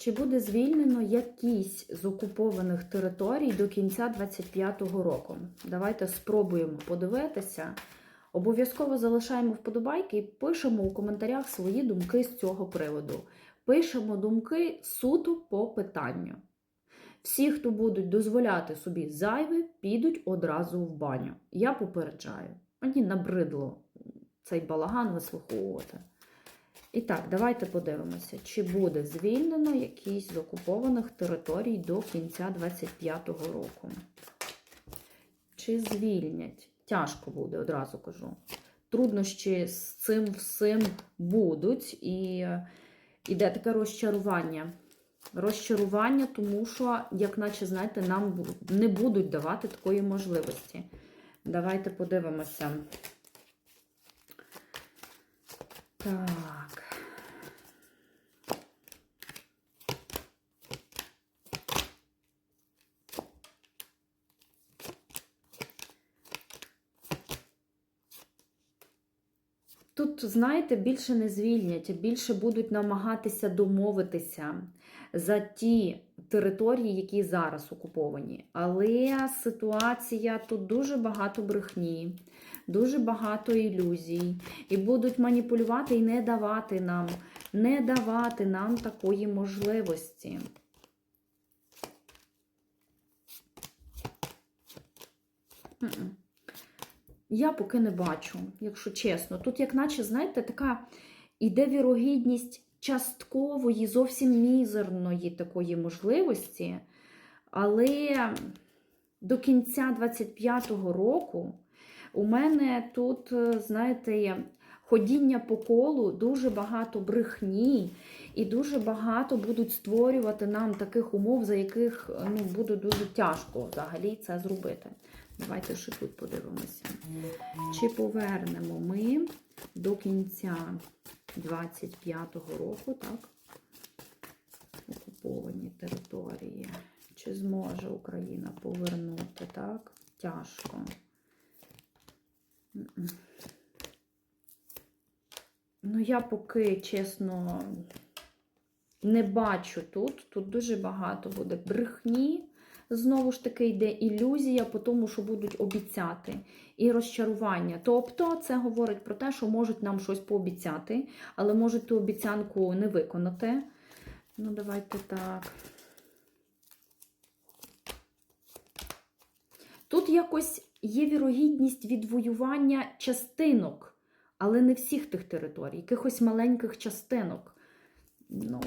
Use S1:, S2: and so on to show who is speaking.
S1: Чи буде звільнено якісь з окупованих територій до кінця 25-го року? Давайте спробуємо подивитися. Обов'язково залишаємо вподобайки і пишемо у коментарях свої думки з цього приводу. Пишемо думки суто по питанню. Всі, хто будуть дозволяти собі зайве, підуть одразу в баню. Я попереджаю. Мені набридло цей балаган вислуховувати. І так, давайте подивимося, чи буде звільнено якісь з окупованих територій до кінця 25-го року. Чи звільнять? Тяжко буде, одразу кажу. Труднощі з цим всім будуть, і іде таке розчарування. Розчарування, тому що, як наче, знаєте, нам не будуть давати такої можливості. Давайте подивимося. Так. Тут, знаєте, більше не звільнять, більше будуть намагатися домовитися за ті території, які зараз окуповані. Але ситуація тут дуже багато брехні, дуже багато ілюзій, і будуть маніпулювати і не давати нам, не давати нам такої можливості. М-м. Я поки не бачу, якщо чесно. Тут, як наче, знаєте, така іде вірогідність часткової, зовсім мізерної такої можливості. Але до кінця 25-го року у мене тут, е, знаєте, ходіння по колу, дуже багато брехні, і дуже багато будуть створювати нам таких умов, за яких е, ну, буде дуже тяжко взагалі це зробити. Давайте ще тут подивимося. Чи повернемо ми до кінця 25-го року, так? Окуповані території. Чи зможе Україна повернути, так? Тяжко. Ну, я поки, чесно, не бачу тут. Тут дуже багато буде брехні. Знову ж таки, йде ілюзія по тому, що будуть обіцяти, і розчарування. Тобто, це говорить про те, що можуть нам щось пообіцяти, але можуть ту обіцянку не виконати. Ну, давайте так. Тут якось є вірогідність відвоювання частинок, але не всіх тих територій, якихось маленьких частинок. Ну,